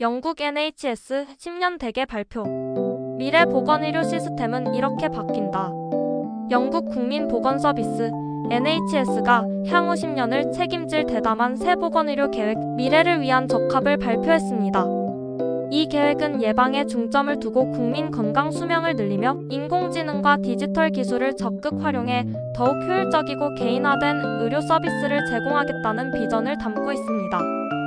영국 NHS 10년 대계 발표. 미래 보건 의료 시스템은 이렇게 바뀐다. 영국 국민 보건 서비스 NHS가 향후 10년을 책임질 대담한 새 보건 의료 계획 미래를 위한 적합을 발표했습니다. 이 계획은 예방에 중점을 두고 국민 건강 수명을 늘리며 인공지능과 디지털 기술을 적극 활용해 더욱 효율적이고 개인화된 의료 서비스를 제공하겠다는 비전을 담고 있습니다.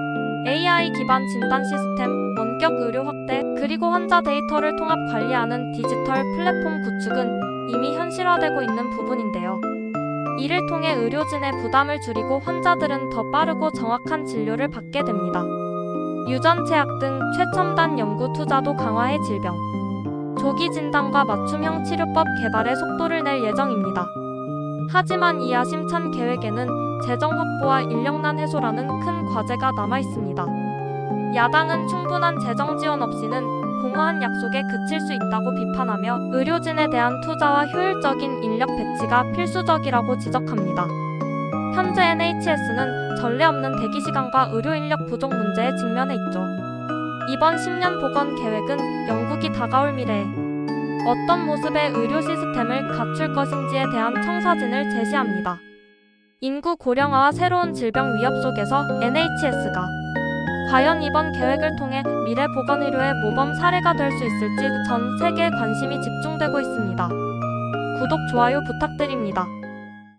AI 기반 진단 시스템, 원격 의료 확대, 그리고 환자 데이터를 통합 관리하는 디지털 플랫폼 구축은 이미 현실화되고 있는 부분인데요. 이를 통해 의료진의 부담을 줄이고 환자들은 더 빠르고 정확한 진료를 받게 됩니다. 유전체약 등 최첨단 연구 투자도 강화해 질병, 조기 진단과 맞춤형 치료법 개발에 속도를 낼 예정입니다. 하지만 이 야심찬 계획에는 재정 확보와 인력난 해소라는 큰 과제가 남아 있습니다. 야당은 충분한 재정 지원 없이는 공허한 약속에 그칠 수 있다고 비판하며 의료진에 대한 투자와 효율적인 인력 배치가 필수적이라고 지적합니다. 현재 NHS는 전례 없는 대기 시간과 의료 인력 부족 문제에 직면해 있죠. 이번 10년 보건 계획은 영국이 다가올 미래에 어떤 모습의 의료 시스템을 갖출 것인지에 대한 청사진을 제시합니다. 인구 고령화와 새로운 질병 위협 속에서 NHS가 과연 이번 계획을 통해 미래 보건의료의 모범 사례가 될 수 있을지 전 세계에 관심이 집중되고 있습니다. 구독, 좋아요 부탁드립니다.